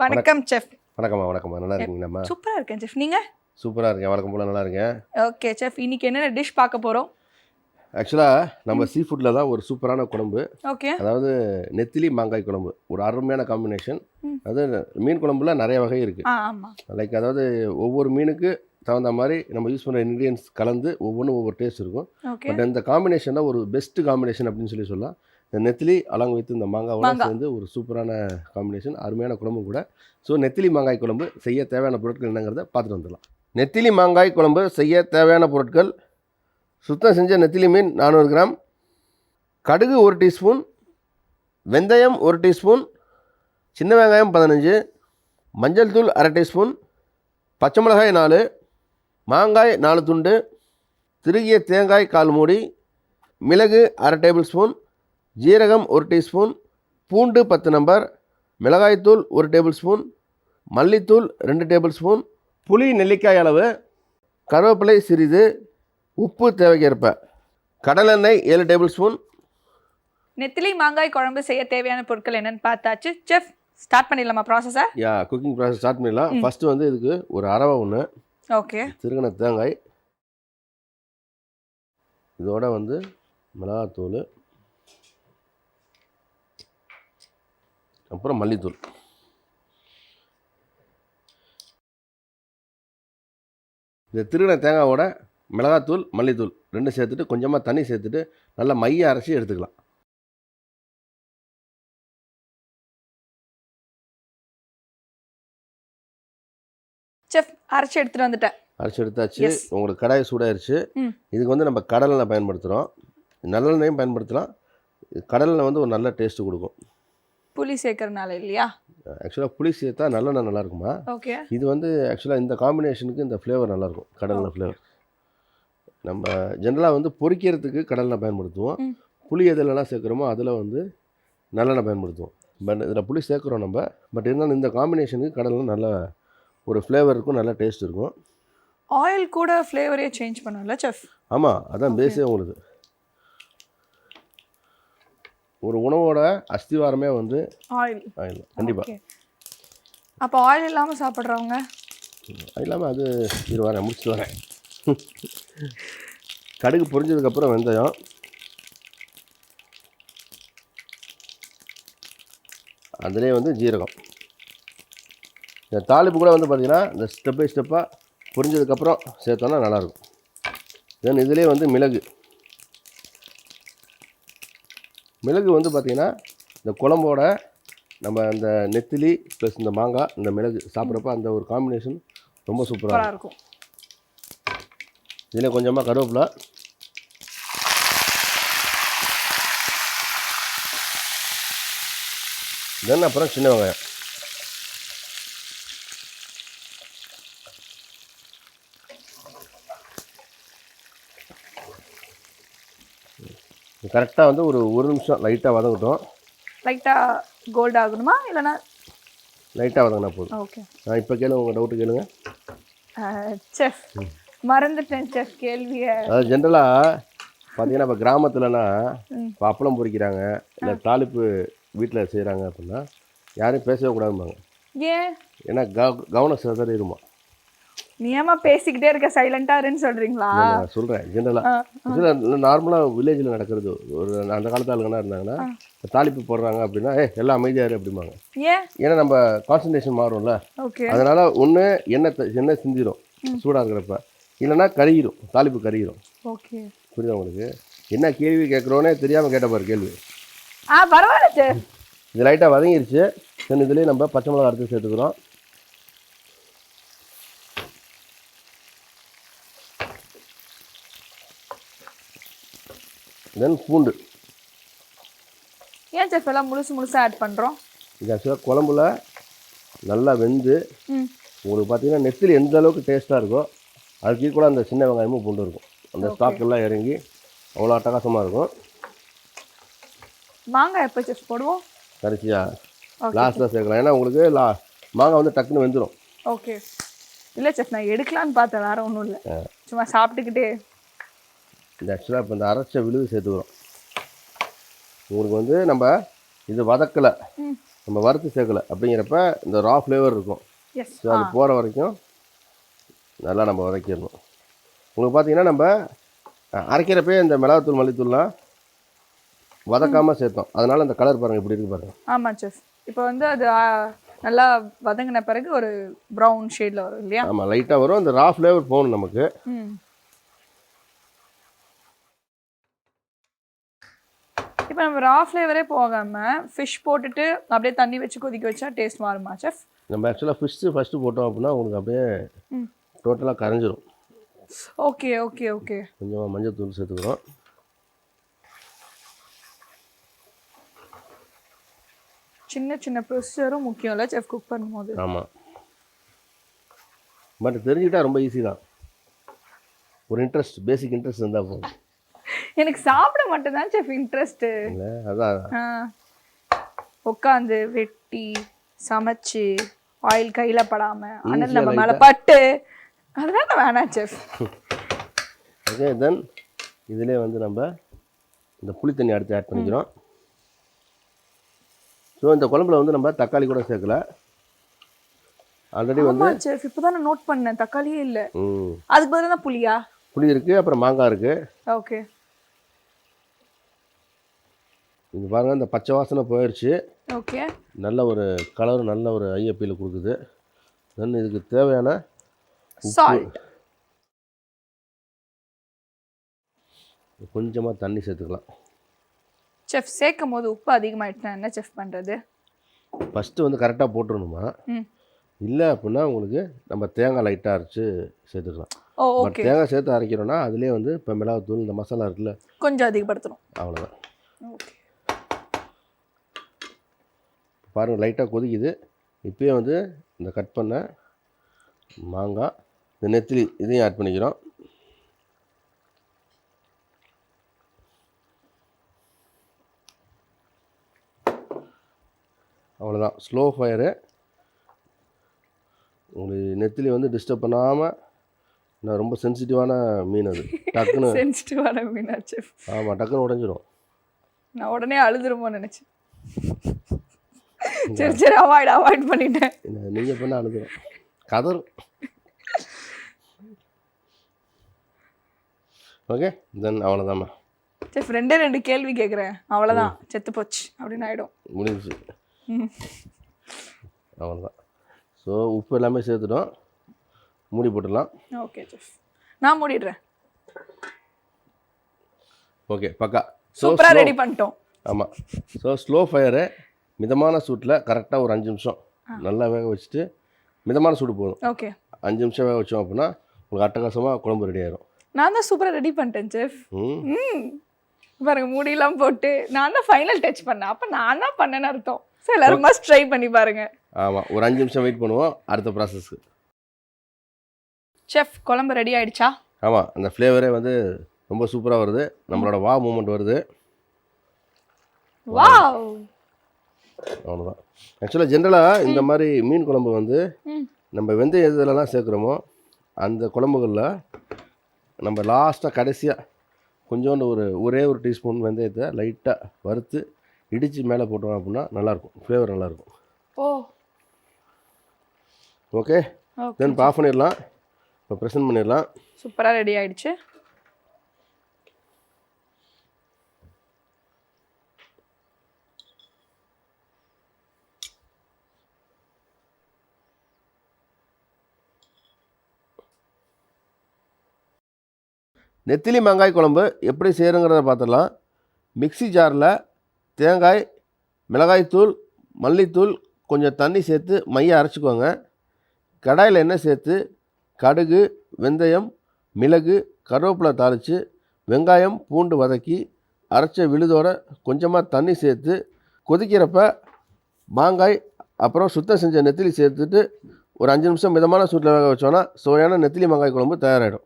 வணக்கம் செஃப். வணக்கம்மா வணக்கம்மா. நல்லா இருக்கீங்களாம்மா சூப்பரா இருக்கேன் செஃப். நீங்க? சூப்பராக இருக்கேன் வழக்கம் போல் நல்லா இருக்கேன். Okay chef. இன்னைக்கு என்னென்ன டிஷ் பார்க்க போறோம்? ஆக்சுவலாக நம்ம சீ ஃபுட்டில் தான் ஒரு சூப்பரான குழம்பு. ஓகே. அதாவது நெத்திலி மாங்காய் குழம்பு. ஒரு அருமையான காம்பினேஷன். அது மீன் குழம்புல நிறைய வகை இருக்குது லைக் அதாவது ஒவ்வொரு மீனுக்கு தகுந்த மாதிரி நம்ம யூஸ் பண்ணுற இன்க்ரீடியன்ஸ் கலந்து ஒவ்வொன்றும் ஒவ்வொரு டேஸ்ட் இருக்கும். பட் இந்த காம்பினேஷன் தான் ஒரு பெஸ்ட் காம்பினேஷன் அப்படின்னு சொல்லி சொல்லலாம். நெத்திலி அலாங் வித் இந்த மாங்காவோட. சேர்ந்து ஒரு சூப்பரான காம்பினேஷன் அருமையான குழம்பும் கூட ஸோ நெத்திலி மாங்காய் குழம்பு செய்ய தேவையான பொருட்கள் என்னங்கிறத பார்த்துட்டு வந்துடலாம் நெத்திலி மாங்காய் குழம்பு செய்ய தேவையான பொருட்கள் சுத்தம் செஞ்ச நெத்திலி மீன் நானூறு கிராம் கடுகு ஒரு டீஸ்பூன் வெந்தயம் ஒரு டீஸ்பூன் சின்ன வெங்காயம் பதினஞ்சு மஞ்சள் தூள் அரை டீஸ்பூன் பச்சை மிளகாய் நாலு மாங்காய் நாலு துண்டு திருகிய தேங்காய் கால் மூடி மிளகு அரை டேபிள் ஸ்பூன் ஜீரகம் ஒரு டீஸ்பூன் பூண்டு பத்து நம்பர் மிளகாய்த்தூள் ஒரு டேபிள் ஸ்பூன் மல்லித்தூள் ரெண்டு டேபிள் ஸ்பூன் புளி நெல்லிக்காய் அளவு கருவேப்பிலை சிறிது உப்பு தேவைக்கேற்ப கடலெண்ணெய் ஏழு டேபிள் ஸ்பூன் நெத்திலி மாங்காய் குழம்பு செய்ய தேவையான பொருட்கள் என்னன்னு பார்த்தாச்சு. செஃப் ஸ்டார்ட் பண்ணிடலாமா ப்ராசஸை யா குக்கிங் ப்ராசஸ் ஸ்டார்ட் பண்ணிடலாம். ஃபஸ்ட்டு வந்து இதுக்கு ஒரு அரவை ஒன்று ஓகே. திருகண தேங்காய். இதோட வந்து மிளகாத்தூள் அப்புறம் மல்லித்தூள். இந்த திருகண தேங்காயோட மிளகாத்தூள் மல்லித்தூள் ரெண்டும் சேர்த்துட்டு கொஞ்சமாக தண்ணி சேர்த்துட்டு நல்லா மைய அரைச்சி எடுத்துக்கலாம். செஃப் அரைச்சு எடுத்துட்டு வந்துட்டேன். அரைச்சி எடுத்தாச்சு. உங்களுக்கு கடாய் சூடாயிருச்சு. இதுக்கு வந்து நம்ம கடலெண்ணெய் பயன்படுத்துகிறோம் நல்லெண்ணெயும் பயன்படுத்தலாம். கடலெண்ணெய் வந்து ஒரு நல்ல டேஸ்ட்டு கொடுக்கும். புளி சேர்க்கறனால இல்லையா? ஆக்சுவலாக புளி சேர்த்தா நல்லெண்ணெய் நல்லா இருக்குமா ஓகே. இது வந்து ஆக்சுவலாக இந்த காம்பினேஷனுக்கு இந்த ஃப்ளேவர் நல்லாயிருக்கும் கடலெண்ணெய் ஃப்ளேவர் நம்ம ஜென்ரலாக வந்து பொரிக்கிறதுக்கு கடலெண்ணெய் பயன்படுத்துவோம். புளி எதுலலாம் சேர்க்குறோமோ அதில் வந்து நல்லெண்ணெய் பயன்படுத்துவோம். பட் இதில் புளி சேர்க்குறோம் நம்ம. பட் இருந்தாலும் இந்த காம்பினேஷனுக்கு கடலெண்ணெய் நல்ல ஒரு ஃப்ளேவர் இருக்கும் நல்ல டேஸ்ட் இருக்கும். ஆயில் கூட ஃப்ளேவரே சேஞ்ச் பண்ணும்ல செஃப் ஆமாம் அதான். பேஸே உங்களுக்கு. ஒரு உணவோட அஸ்திவாரமே வந்து ஆயில் ஆயில் கண்டிப்பாக அப்போ ஆயில் இல்லாமல் சாப்பிட்றவங்க? இல்லாமல் அது இரு வரேன் முடிச்சுட்டு வரேன். கடுகு பொரிஞ்சதுக்கப்புறம் வெந்தயம். அதுலேயே வந்து ஜீரகம். இந்த தாளிப்பு கூட வந்து பார்த்திங்கன்னா இந்த ஸ்டெப் பை ஸ்டெப்பாக பொரிஞ்சதுக்கப்புறம் சேர்த்தோன்னா நல்லாயிருக்கும். தென் இதுலேயே வந்து மிளகு. மிளகு வந்து பார்த்திங்கன்னா இந்த குழம்போட நம்ம இந்த நெத்திலி ப்ளஸ் இந்த மாங்காய் இந்த மிளகு சாப்பிட்றப்ப அந்த ஒரு காம்பினேஷன் ரொம்ப சூப்பராக இருக்கும். இதில் கொஞ்சமாக கருவேப்பிலை. தென் அப்புறம் சின்ன வெங்காயம். கரெக்டாக வந்து ஒரு ஒரு நிமிஷம் லைட்டாக வதங்கட்டும். லைட்டாக கோல்ட் ஆகணுமா? இல்லைனா லைட்டாக வதங்கினா போதும். ஓகே. நான் இப்போ கேளுங்க உங்கள் டவுட்டு கேளுங்க. செஃப் மறந்துட்டேன் செஃப் கேள்வியை. அதாவது ஜென்ரலாக பார்த்தீங்கன்னா இப்போ கிராமத்துலனா. இப்போ அப்பளம் பொரிக்கிறாங்க இல்லை தாளிப்பு வீட்டில் செய்கிறாங்க அப்படின்னா யாரும் பேசவே கூடாதும்பாங்க. ஏன்? ஏன்னா கவ கவனம் சிதறிடுமா நீ ஏமா பேசிக்கிட்டே இருக்க? சைலண்டா இருன்னு சொல்றீங்களா? நான் சொல்கிறேன் ஜென்ரலாக நார்மலாக வில்லேஜில் நடக்கிறது. ஒரு அந்த காலத்து ஆளுங்கன்னா இருந்தாங்கன்னா தாளிப்பு போடுறாங்க அப்படின்னா ஏ எல்லாம் அமைதியாக இரு அப்படிம்பாங்க. ஏன்? ஏன்னா நம்ம கான்சன்ட்ரேஷன் மாறும்ல. அதனால் ஒன்று எண்ணெய் த- எண்ணெய் சிந்திரும். சூடாக இருக்கிறப்ப. இல்லைன்னா கருகிரும். தாளிப்பு கருகிரும். புரியுதா உங்களுக்கு? என்ன கேள்வி கேட்குறோன்னே தெரியாமல் கேட்ட பாரு கேள்வி. ஆ பரவாயில்ல இது லைட்டாக வதங்கிருச்சு. இதுலேயே நம்ம பச்சை மிளகா அரைச்சி சேர்த்துக்கிறோம். தென் பூண்டு. ஏன் செஃப் எல்லாம் முழுசு முழுசா ஆட் பண்றோம்? இது ஆக்சுவலாக குழம்புல நல்லா வெந்து உங்களுக்கு பார்த்தீங்கன்னா நெத்திலி எந்த அளவுக்கு டேஸ்ட்டாக இருக்கோ அதுக்கு ஈக்குவலாக அந்த சின்ன வெங்காயமும் பூண்டு இருக்கும். அந்த. ஸ்டாக் எல்லாம் இறங்கி அவ்வளோ அட்டகாசமாக இருக்கும். மாங்காய் எப்போ செஃப் போடுவோம்? கடைசியாக ஓகே லாஸ்ட்டில் சேர்க்கலாம். ஏன்னா உங்களுக்கு லா மாங்காய் வந்து டக்குன்னு வெந்துடும் ஓகே இல்லை செஃப் நான் எடுக்கலான்னு பார்த்தேன் வேற ஒன்றும் இல்லை. சும்மா சாப்பிட்டுக்கிட்டே இந்த ஆக்சுவலாக இப்போ இந்த அரைச்ச விழுது சேர்த்துக்கிறோம் உங்களுக்கு வந்து நம்ம இது வதக்கலை. நம்ம வறுத்து சேர்க்கல. அப்படிங்கிறப்ப இந்த ரா ஃப்ளேவர் இருக்கும். எஸ் ஸோ அது போகிற வரைக்கும் நல்லா நம்ம வதக்கிடணும். உங்களுக்கு பார்த்தீங்கன்னா நம்ம அரைக்கிறப்பே இந்த மிளகாத்தூள் மல்லித்தூள்லாம் வதக்காமல் சேர்த்தோம். அதனால் அந்த கலர் பாருங்கள் இப்படி இருக்கு பாருங்கள் ஆமா செஃப் இப்போ வந்து அது நல்லா வதங்கின பிறகு ஒரு ப்ரௌன் ஷேட்ல வரும் இல்லையா? ஆமாம் லைட்டாக வரும். அந்த ரா ஃப்ளேவர் போகணும் நமக்கு. இப்போ நம்ம ரா ஃப்ளேவரே போகாம ஃபிஷ் போட்டுட்டு அப்படியே தண்ணி வச்சு கொதிக்க வச்சா டேஸ்ட் மாறுமா செஃப் நம்ம ஆக்சுவலாக ஃபிஷ்ஷு ஃபஸ்ட்டு போட்டோம் அப்படின்னா உங்களுக்கு அப்படியே. டோட்டலாக கரைஞ்சிரும். ஓகே ஓகே ஓகே கொஞ்சமாக மஞ்சள் தூள் சேர்த்துக்கிறோம். சின்ன சின்ன ப்ரொசீஜரும் முக்கியம் இல்லை செஃப் குக் பண்ணும்போது? ஆமாம் பட் தெரிஞ்சுக்கிட்டா ரொம்ப ஈஸி தான். ஒரு இன்ட்ரெஸ்ட் பேசிக் இன்ட்ரெஸ்ட் இருந்தால் போதும். எனக்கு சாப்பிட மட்டும்தான் செஃப் இன்ட்ரெஸ்ட்டு இல்லை அதான். உட்காந்து வெட்டி சமைச்சு ஆயில் கையில படாம அனல் Easy-ஆ நம்ம மேல. பட்டு அதெல்லாம் வேணாம் செஃப் ஓகே தென் இதிலே வந்து நம்ம இந்த புளி தண்ணி அடுத்து ஆட் பண்ணிக்கிறோம். ஸோ இந்த குழம்புல வந்து நம்ம தக்காளி கூட சேர்க்கல. ஆல்ரெடி வந்து செஃப் இப்போதான் நான் நோட் பண்ணேன். தக்காளியே இல்ல. அதுக்கு பதிலா தான் புளியா? புளி இருக்குது அப்புறம் மாங்காய் இருக்குது ஓகே இது பாருங்கள் இந்த பச்சை வாசனை போயிடுச்சு ஓகே. நல்ல ஒரு கலர் நல்ல ஒரு ஐஎப்பியில் கொடுக்குது. தென் இதுக்கு தேவையான கொஞ்சமாக தண்ணி சேர்த்துக்கலாம். செஃப் சேர்க்கும் போது உப்பு அதிகமாயிடுச்சுன்னா என்ன செஃப் பண்றது? ஃபஸ்ட்டு வந்து கரெக்டாக போட்டுருணுமா இல்லை அப்படின்னா உங்களுக்கு நம்ம தேங்காய் லைட்டாக அரைச்சி சேர்த்துக்கலாம். பட் தேங்காய் சேர்த்து அரைக்கிறோன்னா அதுலேயே வந்து இப்போ மிளகாத்தூள் இந்த மசாலா இருக்குல்ல. கொஞ்சம் அதிகப்படுத்தணும். அவ்வளோதான் ஓகே. பாருங்கள் லைட்டாக கொதிக்குது. இப்போயே வந்து இந்த கட் பண்ண மாங்காய் இந்த நெத்திலி இதையும் ஆட் பண்ணிக்கிறோம். அவ்வளோதான் ஸ்லோ ஃபயரு உங்களுக்கு நெத்திலி வந்து டிஸ்டர்ப் பண்ணாமல் நான் ரொம்ப சென்சிட்டிவான மீன் அது. டக்குன்னு சென்சிட்டிவான மீனா ஆமாம் டக்குன்னு உடஞ்சிரும். நான் உடனே அழுதுருமோ நினைச்சேன். சரி சரி அவாய்ட் அவாய்ட் பண்ணிட்டேன். நீங்கள் பண்ண அழுதுரும் கதரும் ஓகே தென் அவ்வளோதாம்மா செஃப் ரெண்டே ரெண்டு கேள்வி கேட்குறேன் அவ்வளோதான் செத்து போச்சு அப்படின்னு ஆயிடும். முடிஞ்சிச்சு. ம். அவ்வளோதான் ஸோ உப்பு எல்லாமே சேர்த்துட்டோம். மூடி போட்டுடலாம். ஓகே செஃப் நான் மூடிடுறேன். ஓகே பக்கா. ஸோ சூப்பரா ரெடி பண்ணிட்டோம். ஆமாம் ஸோ ஸ்லோ ஃபயரு மிதமான சூட்டில் கரெக்டாக ஒரு அஞ்சு நிமிஷம் நல்லா வேக வச்சுட்டு மிதமான சூடு போதும். ஓகே. அஞ்சு நிமிஷம் வேக வச்சோம் அப்படின்னா உங்களுக்கு அட்டகாசமாக குழம்பு ரெடி ஆயிரும். நான் தான் சூப்பரா ரெடி பண்ணிட்டேன் செஃப் பாருங்க முடியெல்லாம் போட்டு நான் தான் ஃபைனல் டச் பண்ணேன். அப்போ நான் தான் பண்ணேன்னு அர்த்தம். ஸோ எல்லாரும் மஸ்ட் ட்ரை பண்ணி பாருங்க. ஆமாம் ஒரு அஞ்சு நிமிஷம் வெயிட் பண்ணுவோம். அடுத்த ப்ராசஸ்க்கு செஃப் குழம்பு ரெடி ஆயிடுச்சா? ஆமாம் அந்த ஃப்ளேவரே வந்து ரொம்ப சூப்பராக வருது. நம்மளோட வா மூமெண்ட் வருது. வாவ் அவ்வளோதான் ஆக்சுவலாக ஜென்ரலாக இந்த மாதிரி மீன் குழம்பு வந்து நம்ம வெந்தயம் எதுலலாம் சேர்க்குறோமோ அந்த குழம்புகளில் நம்ம லாஸ்ட்டாக கடைசியாக கொஞ்சோண்டு ஒரு ஒரே ஒரு டீஸ்பூன் வெந்தயத்தை லைட்டாக வறுத்து இடித்து மேலே போட்டோம் அப்படின்னா நல்லாயிருக்கும் ஃப்ளேவர் நல்லாயிருக்கும் ஓ. ஓகே தென் இப்போ ஆஃப் பண்ணிடலாம். இப்போ ப்ரெசென்ட் பண்ணிடலாம். சூப்பரா ரெடி ஆயிடுச்சு. நெத்திலி மாங்காய் குழம்பு எப்படி செய்யணுங்கிறத பார்த்துடலாம். மிக்ஸி ஜாரில் தேங்காய் மிளகாய்த்தூள் மல்லித்தூள் கொஞ்சம் தண்ணி சேர்த்து மைய அரைச்சிக்கோங்க. கடாயில் எண்ணெய் சேர்த்து கடுகு வெந்தயம் மிளகு கருவேப்பிலை தாளித்து வெங்காயம் பூண்டு வதக்கி அரைச்ச விழுதோட கொஞ்சமாக தண்ணி சேர்த்து கொதிக்கிறப்ப மாங்காய் அப்புறம் சுத்தம் செஞ்ச நெத்திலி சேர்த்துட்டு ஒரு அஞ்சு நிமிஷம் மிதமான சூட்டில் வேக வச்சோன்னா சுவையான நெத்திலி மாங்காய் குழம்பு தயாராகிடும்